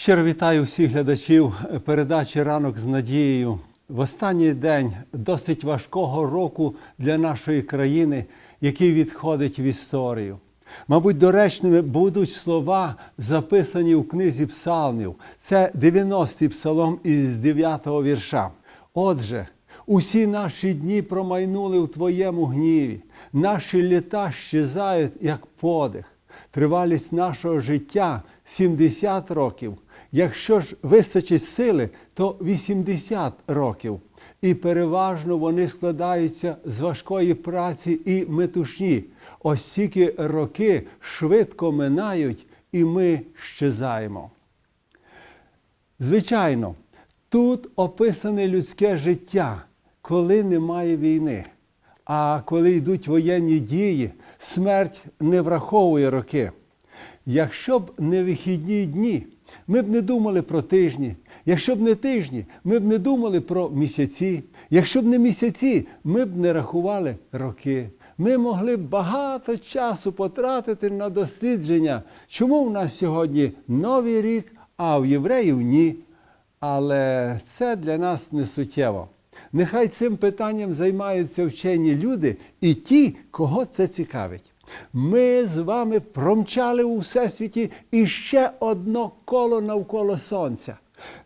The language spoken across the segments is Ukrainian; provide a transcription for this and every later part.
Щиро вітаю всіх глядачів передачі Ранок з надією. В останній день досить важкого року для нашої країни, який відходить в історію. Мабуть, доречними будуть слова, записані в книзі псалмів. Це 90-й псалом із 9-го вірша. Отже, усі наші дні промайнули в Твоєму гніві, наші літа щезають, як подих. Тривалість нашого життя 70 років. Якщо ж вистачить сили, то 80 років. І переважно вони складаються з важкої праці і метушні. Ось стільки роки швидко минають, і ми щезаємо. Звичайно, тут описане людське життя, коли немає війни. А коли йдуть воєнні дії, смерть не враховує роки. Якщо б не вихідні дні, ми б не думали про тижні. Якщо б не тижні, ми б не думали про місяці. Якщо б не місяці, ми б не рахували роки. Ми могли б багато часу потратити на дослідження, чому в нас сьогодні новий рік, а в євреїв ні. Але це для нас не суттєво. Нехай цим питанням займаються вчені люди і ті, кого це цікавить. Ми з вами промчали у всесвіті іще одно коло навколо Сонця.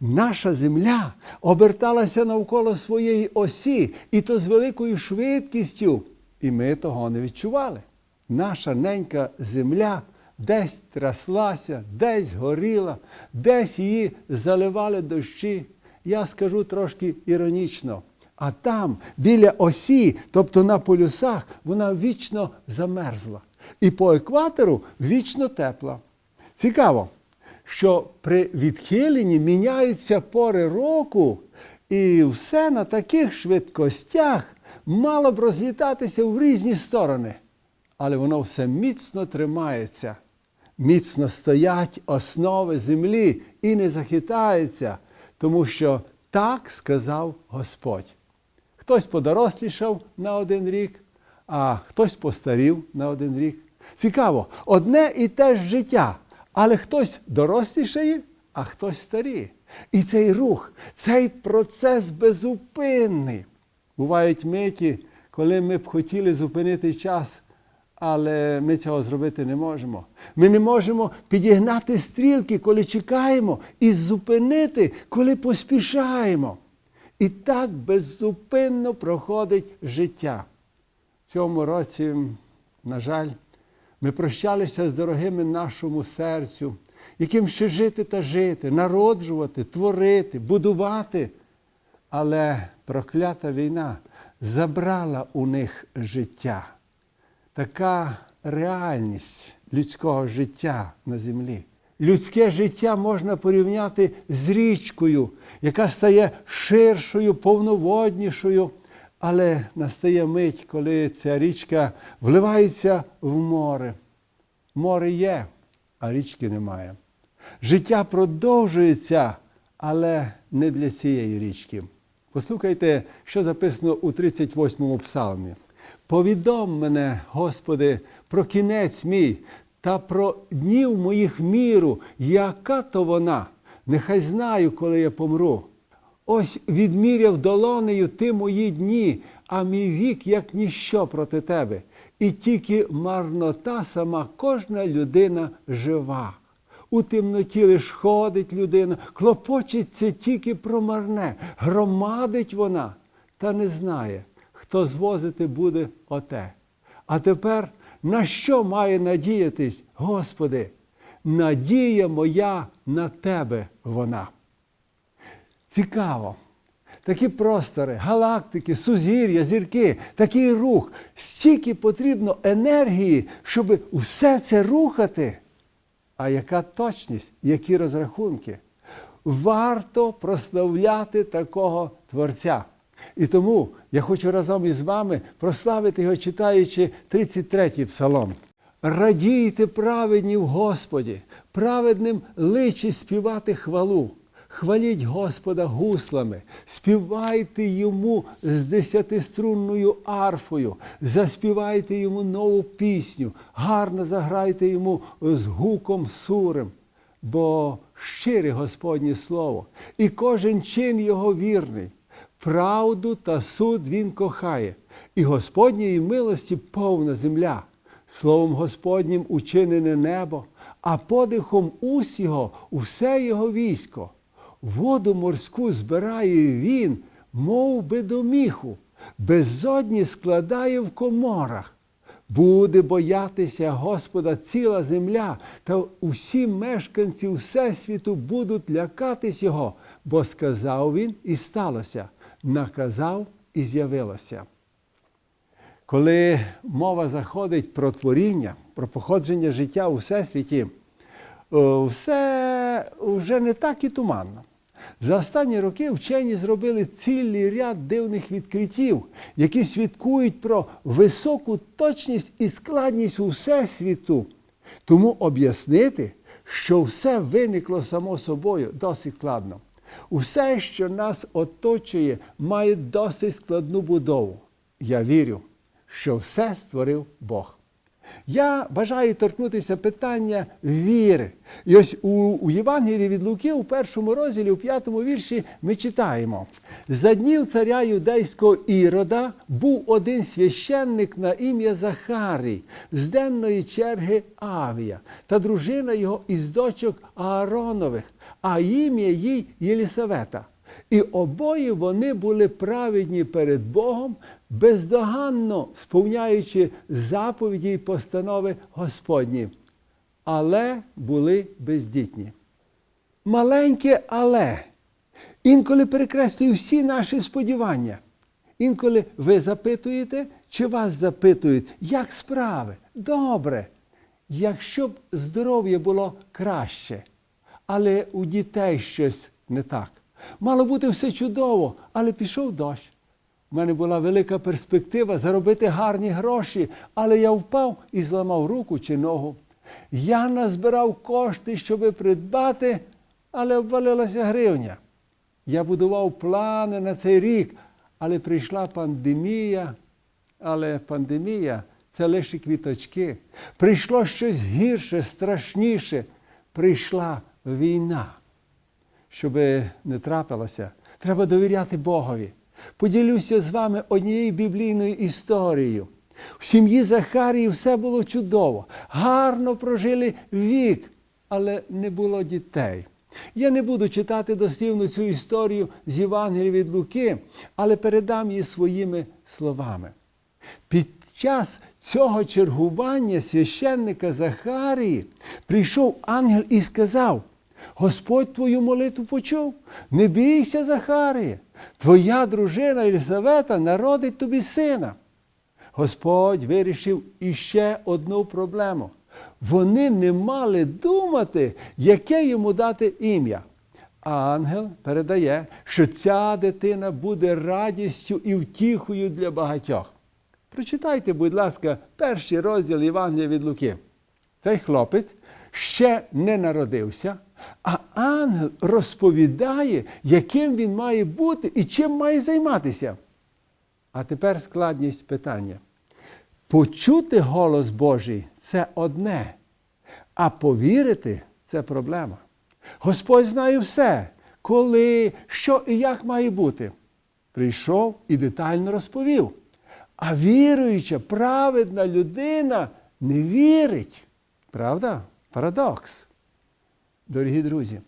Наша земля оберталася навколо своєї осі, і то з великою швидкістю, і ми того не відчували. Наша ненька земля десь тряслася, десь горіла, десь її заливали дощі. Я скажу трошки іронічно. А там, біля осі, тобто на полюсах, вона вічно замерзла. І по екватору вічно тепла. Цікаво, що при відхиленні міняються пори року, і все на таких швидкостях мало б розлітатися в різні сторони. Але воно все міцно тримається. Міцно стоять основи землі і не захитається, тому що так сказав Господь. Хтось подорослішав на один рік, а хтось постарів на один рік. Цікаво, одне і те ж життя, але хтось дорослішає, а хтось старіє. І цей рух, цей процес безупинний. Бувають миті, коли ми б хотіли зупинити час, але ми цього зробити не можемо. Ми не можемо підігнати стрілки, коли чекаємо, і зупинити, коли поспішаємо. І так беззупинно проходить життя. В цьому році, на жаль, ми прощалися з дорогими нашому серцю, яким ще жити та жити, народжувати, творити, будувати. Але проклята війна забрала у них життя. Така реальність людського життя на землі. Людське життя можна порівняти з річкою, яка стає ширшою, повноводнішою, але настає мить, коли ця річка вливається в море. Море є, а річки немає. Життя продовжується, але не для цієї річки. Послухайте, що записано у 38-му псалмі. Повідом мене, Господи, про кінець мій та про днів моїх міру, яка то вона, нехай знаю, коли я помру. Ось відміряв долонею ти мої дні, а мій вік, як ніщо проти тебе. І тільки марнота сама кожна людина жива. У темноті лиш ходить людина, клопочеться тільки про марне, громадить вона, та не знає, хто звозити буде оте. А тепер на що має надіятись, Господи? Надія моя на Тебе вона. Цікаво. Такі простори, галактики, сузір'я, зірки, такий рух. Стільки потрібно енергії, щоб все це рухати. А яка точність, які розрахунки? Варто прославляти такого Творця. І тому я хочу разом із вами прославити його, читаючи 33-й псалом. Радійте праведні в Господі, праведним личі співати хвалу. Хваліть Господа гуслами, співайте йому з десятиструнною арфою, заспівайте йому нову пісню, гарно заграйте йому з гуком сурем. Бо щире Господнє Слово, і кожен чин його вірний. Правду та суд він кохає, і Господньої милості повна земля. Словом Господнім учинене небо, а подихом уст його усе його військо. Воду морську збирає він, мов би до міху, безодні складає в коморах. Буде боятися Господа ціла земля, та усі мешканці Всесвіту будуть лякатись Його, бо сказав він і сталося, наказав і з'явилося. Коли мова заходить про творіння, про походження життя у Всесвіті, все вже не так і туманно. За останні роки вчені зробили цілий ряд дивних відкриттів, які свідкують про високу точність і складність у всесвіту. Тому об'яснити, що все виникло само собою, досить складно. Усе, що нас оточує, має досить складну будову. Я вірю, що все створив Бог. Я бажаю торкнутися питання віри. І ось у, у Євангелії від Луки, у першому розділі, у п'ятому вірші, ми читаємо: за днів царя юдейського Ірода був один священник на ім'я Захарій з денної черги Авія, та дружина його із дочок Ааронових, а ім'я їй Єлісавета. І обоє вони були праведні перед Богом, бездоганно сповняючи заповіді й постанови Господні, але були бездітні. Маленьке але інколи перекреслює всі наші сподівання. Інколи ви запитуєте, чи вас запитують, як справи? Добре, якщо б здоров'я було краще, але у дітей щось не так. Мало бути все чудово, але пішов дощ. У мене була велика перспектива заробити гарні гроші, але я впав і зламав руку чи ногу. Я назбирав кошти, щоб придбати, але обвалилася гривня. Я будував плани на цей рік, але прийшла пандемія. Але пандемія це лише квіточки. Прийшло щось гірше, страшніше. Прийшла війна щоб не трапилося, треба довіряти Богові. Поділюся з вами однією біблійною історією. В сім'ї Захарії все було чудово, гарно прожили вік, але не було дітей. Я не буду читати дослівно цю історію з Євангелія від Луки, але передам її своїми словами. Під час цього чергування священника Захарії прийшов ангел і сказав: Господь твою молитву почув. Не бійся, Захарія, твоя дружина Єлисавета народить тобі сина. Господь вирішив іще одну проблему. Вони не мали думати, яке йому дати ім'я. А ангел передає, що ця дитина буде радістю і втіхою для багатьох. Прочитайте, будь ласка, перший розділ Євангелія від Луки. Цей хлопець ще не народився, а ангел розповідає, яким він має бути і чим має займатися. А тепер складність питання. Почути голос Божий це одне, а повірити це проблема. Господь знає все, коли, що і як має бути. Прийшов і детально розповів. А віруюча, праведна людина не вірить. Правда? Парадокс. Дорогі друзі,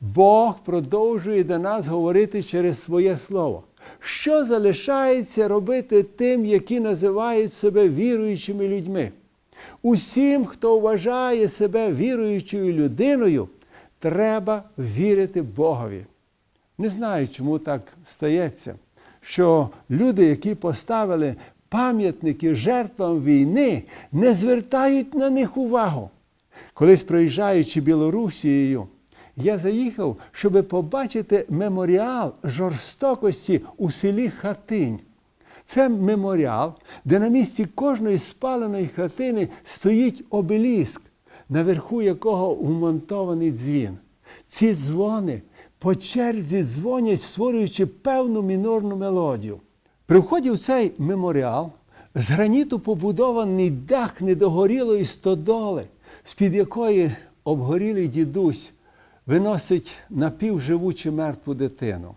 Бог продовжує до нас говорити через своє слово. Що залишається робити тим, які називають себе віруючими людьми? Усім, хто вважає себе віруючою людиною, треба вірити Богові. Не знаю, чому так стається, що люди, які поставили пам'ятники жертвам війни, не звертають на них увагу. Колись проїжджаючи Білорусією, я заїхав, щоб побачити меморіал жорстокості у селі Хатинь. Це меморіал, де на місці кожної спаленої хатини стоїть обеліск, наверху якого вмонтований дзвін. Ці дзвони по черзі дзвонять, створюючи певну мінорну мелодію. При вході в цей меморіал з граніту побудований дах недогорілої стодоли, з-під якої обгорілий дідусь виносить напівживу чи мертву дитину.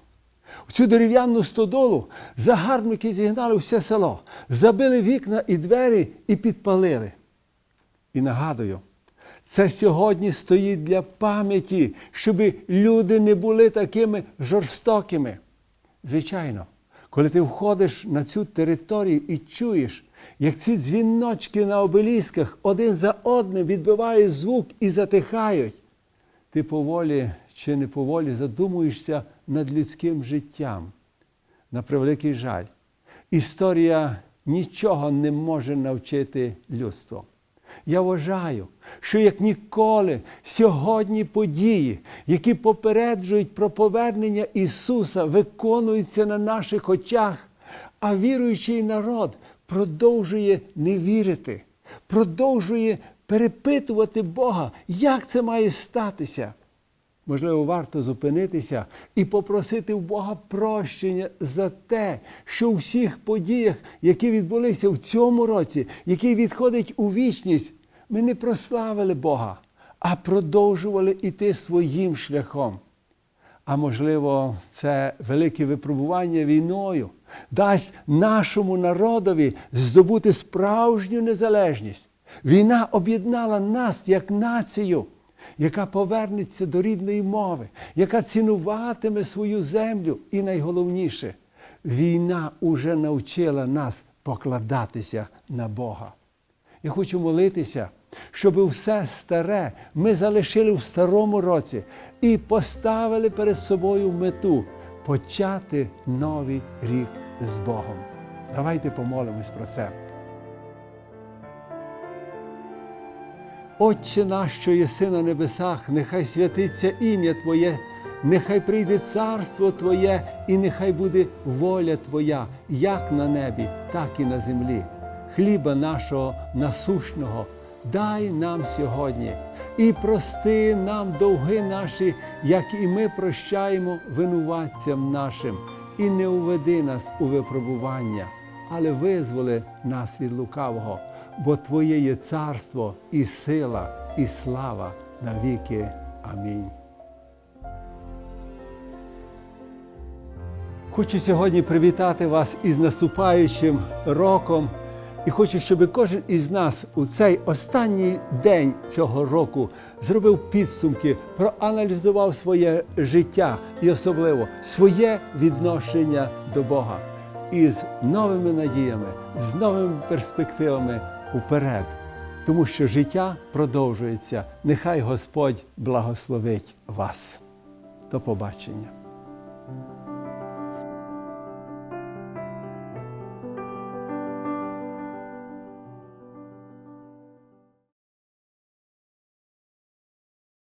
У цю дерев'яну стодолу загарбники зігнали все село, забили вікна і двері і підпалили. І нагадую, це сьогодні стоїть для пам'яті, щоб люди не були такими жорстокими. Звичайно, коли ти входиш на цю територію і чуєш, як ці дзвіночки на обелісках один за одним відбивають звук і затихають, ти поволі чи не поволі задумуєшся над людським життям. На превеликий жаль, історія нічого не може навчити людство. Я вважаю, що як ніколи сьогодні події, які попереджують про повернення Ісуса, виконуються на наших очах, а віруючий народ продовжує не вірити, продовжує перепитувати Бога, як це має статися. Можливо, варто зупинитися і попросити в Бога прощення за те, що у всіх подіях, які відбулися в цьому році, які відходять у вічність, ми не прославили Бога, а продовжували йти своїм шляхом. А можливо, це велике випробування війною дасть нашому народові здобути справжню незалежність. Війна об'єднала нас як націю, яка повернеться до рідної мови, яка цінуватиме свою землю. І найголовніше, війна уже навчила нас покладатися на Бога. Я хочу молитися, щоб все старе ми залишили в старому році і поставили перед собою мету почати новий рік з Богом. Давайте помолимось про це. Отче наш, що єси на небесах, нехай святиться ім'я Твоє, нехай прийде царство Твоє, і нехай буде воля Твоя, як на небі, так і на землі. Хліба нашого насушного дай нам сьогодні і прости нам довги наші, як і ми прощаємо винуватцям нашим, і не уведи нас у випробування, але визволи нас від лукавого, бо Твоє є царство і сила, і слава навіки. Амінь. Хочу сьогодні привітати вас із наступаючим роком. І хочу, щоб кожен із нас у цей останній день цього року зробив підсумки, проаналізував своє життя і особливо своє відношення до Бога. І з новими надіями, з новими перспективами уперед. Тому що життя продовжується. Нехай Господь благословить вас. До побачення.